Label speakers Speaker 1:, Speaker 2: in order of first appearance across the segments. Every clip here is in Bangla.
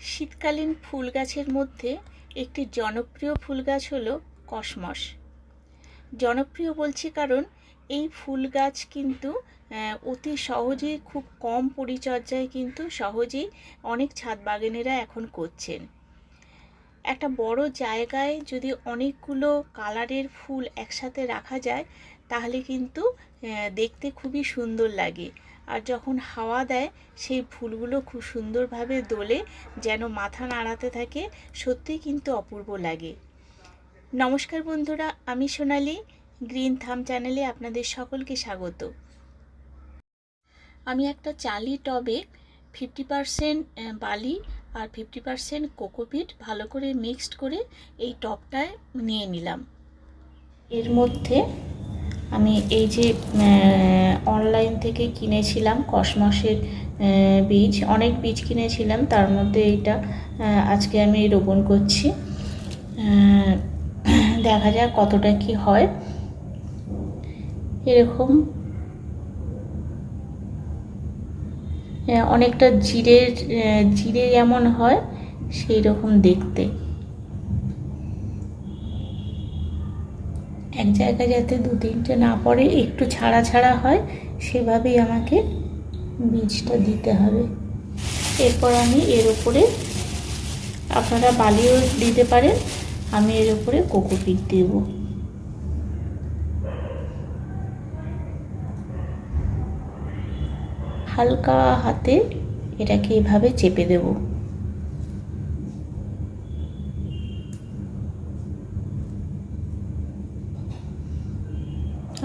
Speaker 1: শীতকালীন ফুল গাছের মধ্যে একটি জনপ্রিয় ফুল গাছ হলো কসমস। জনপ্রিয় বলছি কারণ এই ফুল গাছ কিন্তু অতি সহজেই খুব কম পরিচর্যায় কিন্তু সহজেই অনেক ছাদ বাগানেরা এখন করছেন। একটা বড় জায়গায় যদি অনেকগুলো কালারের ফুল একসাথে রাখা যায়, তাহলে কিন্তু দেখতে খুবই সুন্দর লাগে। আর যখন হাওয়া দেয়, সেই ফুলগুলো খুব সুন্দরভাবে দোলে, যেন মাথা নাড়াতে থাকে সত্যিই কিন্তু অপূর্ব লাগে। নমস্কার বন্ধুরা, আমি সোনালি, গ্রিন থাম চ্যানেলে আপনাদের সকলকে স্বাগত। আমি একটা চালি টবে ফিফটি পারসেন্ট বালি আর ফিফটি পারসেন্ট কোকোপিট ভালো করে মিক্সড করে এই টবটায় নিয়ে নিলাম। এর মধ্যে আমি এই যে অনলাইন থেকে কিনেছিলাম কসমসের বীজ অনেক বীজ কিনেছিলাম তার মধ্যে আহ, আজকে আমি রোপণ করছি। দেখা যাক কতটা কি হয়। এরকম। অনেকটা জিরের জিরে যেমন হয় সেই রকম দেখতে। এক জায়গায় যাতে দু তিনটে না পড়ে, একটু ছাড়া ছাড়া হয়, সেভাবেই আমাকে বীজটা দিতে হবে। এরপর আমি এর উপরে, আপনারা বালিও দিতে পারেন, আমি এর উপরে কোকোপিট দেব। হালকা হাতে এটাকে এভাবে চেপে দেবো।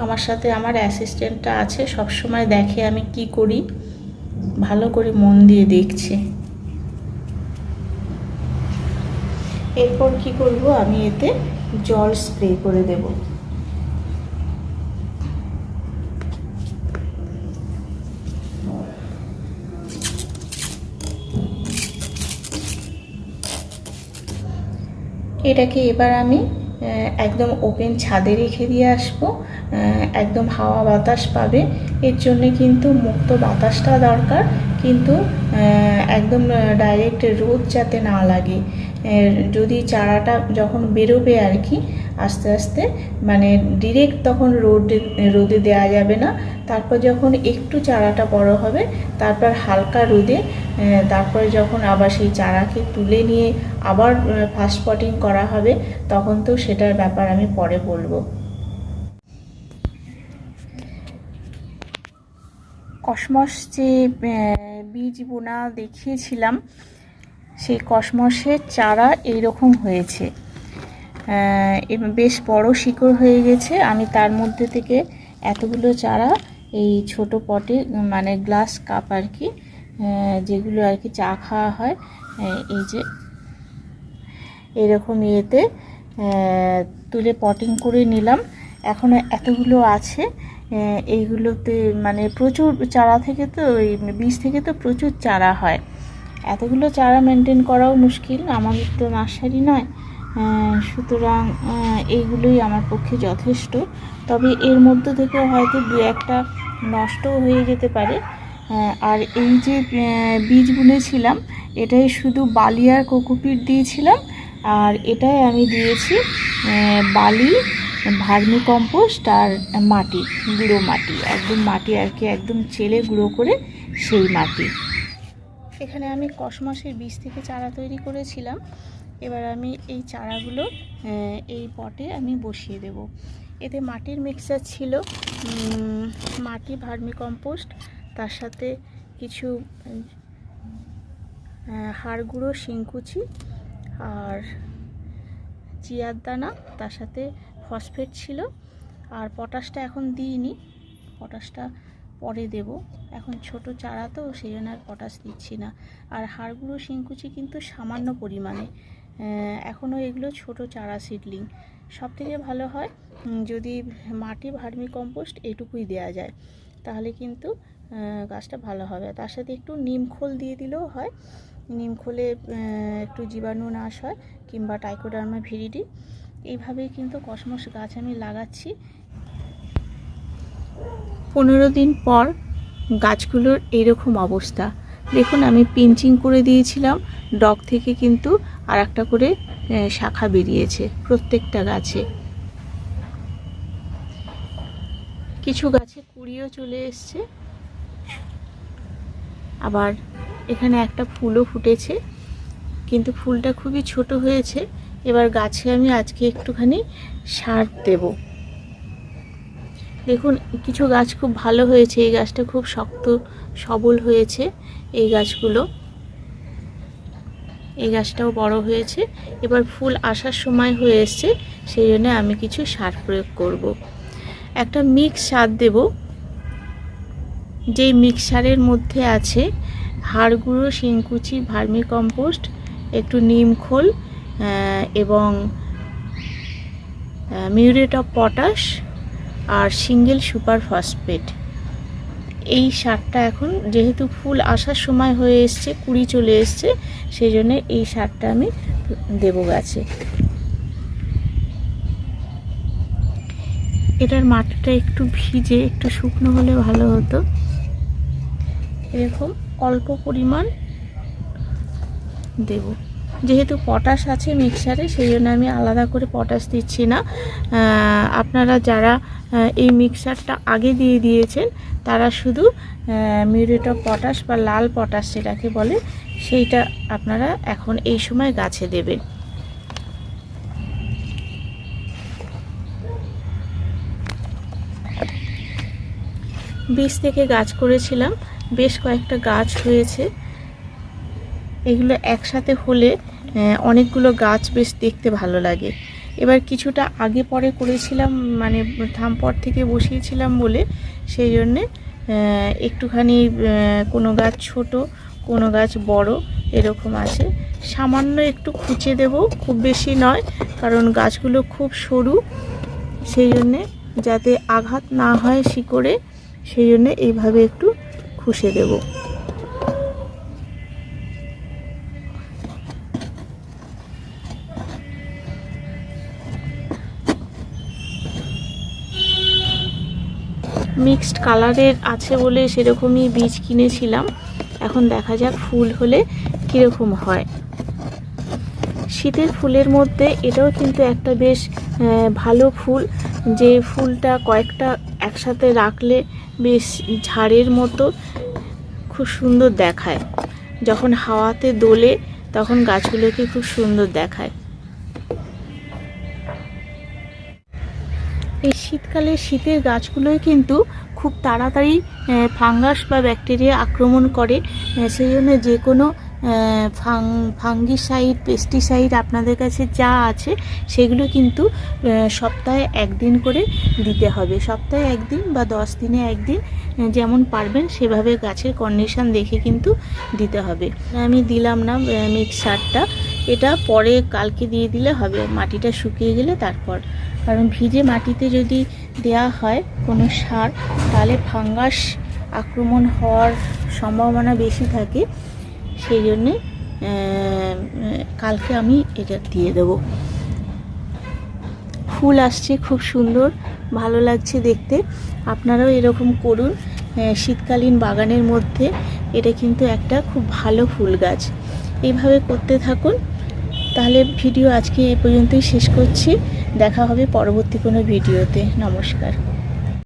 Speaker 1: আমার সাথে আমার অ্যাসিস্ট্যান্টটা আছে সব সময় দেখে আমি কি করি। ভালো করে মন দিয়ে দেখছে। এরপর কি করব? আমি এতে জল স্প্রে করে দেব। এটাকে এবার আমি একদম ওপেন ছাদে রেখে দিয়ে আসব। একদম হাওয়া বাতাস পাবে। এর জন্যে কিন্তু মুক্ত বাতাসটা দরকার। কিন্তু একদম ডাইরেক্ট রোদ যাতে না লাগে। যদি চারাটা যখন বেরোবে আর কি আস্তে আস্তে মানে ডিরেক্ট তখন রোদে রোদে দেওয়া যাবে না। তারপর যখন একটু চারাটা বড় হবে, তারপর হালকা রোদে তারপরে যখন আবার সেই চারাকে তুলে নিয়ে আবার ফাস্ট পটিং করা হবে, তখন তো সেটার ব্যাপার আমি পরে বলব। কসমস যে বীজ বোনা দেখিয়েছিলাম, সেই কসমসের চারা এইরকম হয়েছে। এবং বেশ বড় শিকড় হয়ে গেছে। আমি তার মধ্যে থেকে এতগুলো চারা এই ছোট পটে মানে গ্লাস কাপ আর কি যেগুলো আর কি চা খাওয়া হয় এই যে, এরকম ইয়েতে তুলে পটিং করে নিলাম। এখনও এতগুলো আছে। এইগুলোতে মানে প্রচুর চারা থেকে তো ওই বীজ থেকে তো প্রচুর চারা হয়। এতগুলো চারা মেনটেন করাও মুশকিল, আমাদের তো নার্সারি নয়। সুতরাং এইগুলোই আমার পক্ষে যথেষ্ট। তবে এর মধ্যে থেকে হয়তো দু একটা নষ্টও হয়ে যেতে পারে। আর এই যে বীজ বুনেছিলাম, এটাই শুধু বালি আর কোকোপিট দিয়েছিলাম। আর এটাই আমি দিয়েছি বালি ভার্মি কম্পোস্ট আর মাটি, গুঁড়ো মাটি। একদম মাটি আর কি, একদম চেলে গুঁড়ো করে সেই মাটি। এখানে আমি কসমসের বীজ থেকে চারা তৈরি করেছিলাম। এবার আমি এই চারাগুলো এই পটে আমি বসিয়ে দেব। এতে মাটির মিক্সচার ছিল মাটি ভার্মি কম্পোস্ট, তার সাথে কিছু হাড় গুঁড়ো, শিংকুচি আর চিয়ার দানা, তার সাথে ফসফেট ছিল, আর পটাশটা এখন দিইনি, পটাশটা পরে দেব। এখন ছোট চারা তো, সেই জন্য আর পটাশ দিচ্ছি না। আর হাড়গুঁড়ো, শিংকুচি কিন্তু সামান্য পরিমাণে। এখনও এগুলো ছোট চারা সিডলিং সব থেকে ভালো হয় যদি মাটি ভার্মি কম্পোস্ট এটুকুই দেওয়া যায়, তাহলে কিন্তু গাছটা ভালো হবে। তার সাথে একটু নিমখোল দিয়ে দিলেও হয়। নিমখোলে একটু জীবাণু নাশ হয়, কিংবা টাইকোডার্মা ভিরিডি এইভাবেই কিন্তু কসমস গাছ আমি লাগাচ্ছি। পনেরো দিন পর গাছগুলোর এরকম অবস্থা। দেখুন, আমি পিঞ্চিং করে দিয়েছিলাম, ডগ থেকে কিন্তু আর একটা করে শাখা বেরিয়েছে প্রত্যেকটা গাছে। কিছু গাছে কুড়িও চলে এসছে। আবার এখানে একটা ফুলও ফুটেছে, কিন্তু ফুলটা খুবই ছোট হয়েছে। এবার গাছে আমি আজকে একটুখানি সার দেব। দেখুন, কিছু গাছ খুব ভালো হয়েছে, এই গাছটা খুব শক্ত, সবল হয়েছে, এই গাছগুলো। এই গাছটাও বড় হয়েছে। এবার ফুল আসার সময় হয়ে এসছে, সেই জন্য আমি কিছু সার প্রয়োগ করব। একটা মিক্স সার দেব। যেই মিক্সারের মধ্যে আছে হাড় গুঁড়ো শিংকুচি ভার্মি কম্পোস্ট একটু নিম খোল এবং মিউরেট অফ পটাশ আর সিঙ্গেল সুপার ফসফেট। এই সারটা এখন যেহেতু ফুল আসার সময় হয়ে এসছে, কুড়ি চলে এসছে সেই জন্যে এই সারটা আমি দেবো গাছে। এটার মাটিটা একটু ভিজে, একটু শুকনো হলে ভালো হতো। এরকম অল্প পরিমাণ দেব। যেহেতু পটাশ আছে মিক্সারে সেই জন্য আমি আলাদা করে পটাশ দিচ্ছি না। আপনারা যারা এই মিক্সারটা আগে দিয়ে দিয়েছেন, তারা শুধু মিউরেট অফ পটাশ বা লাল পটাশ যেটাকে বলে, সেইটা আপনারা এখন এই সময় গাছে দেবেন। বীজ থেকে গাছ করেছিলাম, বেশ কয়েকটা গাছ হয়েছে। এগুলো একসাথে হলে অনেকগুলো গাছ বেশ দেখতে ভালো লাগে। এবার কিছুটা আগে পরে করেছিলাম মানে থামপর থেকে বসিয়েছিলাম বলে সেই জন্যে একটুখানি কোনো গাছ ছোট, কোনো গাছ বড় এরকম আছে। সামান্য একটু খুঁচে দেব, খুব বেশি নয়, কারণ গাছগুলো খুব সরু। সেই জন্যে যাতে আঘাত না হয় শিকড়ে, সেই জন্যে এইভাবে একটু খুশে দেবো। মিক্সড কালারের আছে বলে সেরকমই বীজ কিনেছিলাম। এখন দেখা যাক ফুল হলে কীরকম হয়। শীতের ফুলের মধ্যে এটাও কিন্তু একটা বেশ ভালো ফুল। যে ফুলটা কয়েকটা একসাথে রাখলে বেশ ঝাড়ের মতো খুব সুন্দর দেখায়। যখন হাওয়াতে দোলে তখন গাছগুলোকে খুব সুন্দর দেখায়। শীতকালে শীতের গাছগুলোই কিন্তু খুব তাড়াতাড়ি ফাঙ্গাস বা ব্যাকটেরিয়া আক্রমণ করে। সেই জন্য যে কোনো ফাং, ফাঙ্গিসাইড, পেস্টিসাইড আপনাদের কাছে যা আছে, সেগুলো কিন্তু সপ্তাহে একদিন করে দিতে হবে। সপ্তাহে একদিন বা দশ দিনে একদিন যেমন পারবেন সেভাবে গাছের কন্ডিশন দেখে কিন্তু দিতে হবে। আমি দিলাম না মিক্সারটা। এটা পরে কালকে দিয়ে দিলে হবে। মাটিটা শুকিয়ে গেলে তারপর। কারণ ভিজে মাটিতে যদি দেয়া হয় কোনো সার, তাহলে ফাঙ্গাস আক্রমণ হওয়ার সম্ভাবনা বেশি থাকে। সেই জন্যে কালকে আমি এটা দিয়ে দেবো। ফুল আসছে খুব সুন্দর, ভালো লাগছে দেখতে। আপনারাও এরকম করুন। শীতকালীন বাগানের মধ্যে এটা কিন্তু একটা খুব ভালো ফুল গাছ। এইভাবে করতে থাকুন। তাহলে ভিডিও আজকে এ পর্যন্তই শেষ করছি। দেখা হবে পরবর্তী কোনো ভিডিওতে। নমস্কার।